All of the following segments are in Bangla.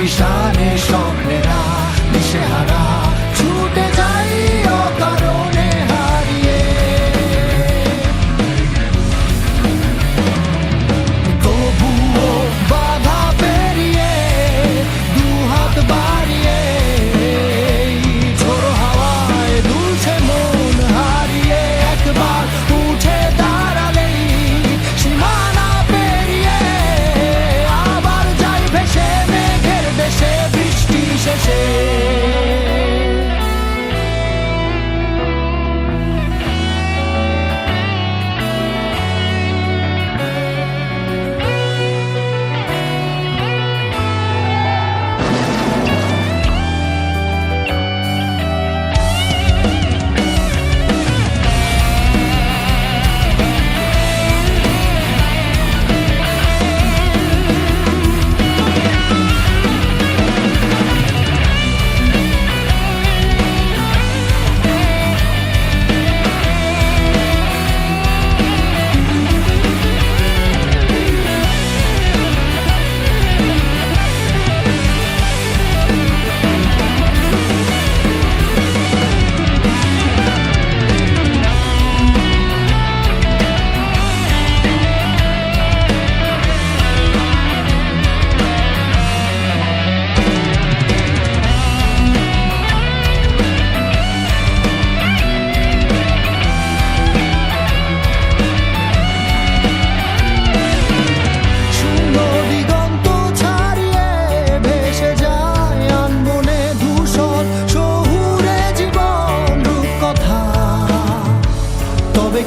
চুপি শানে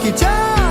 কি চার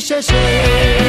clichês.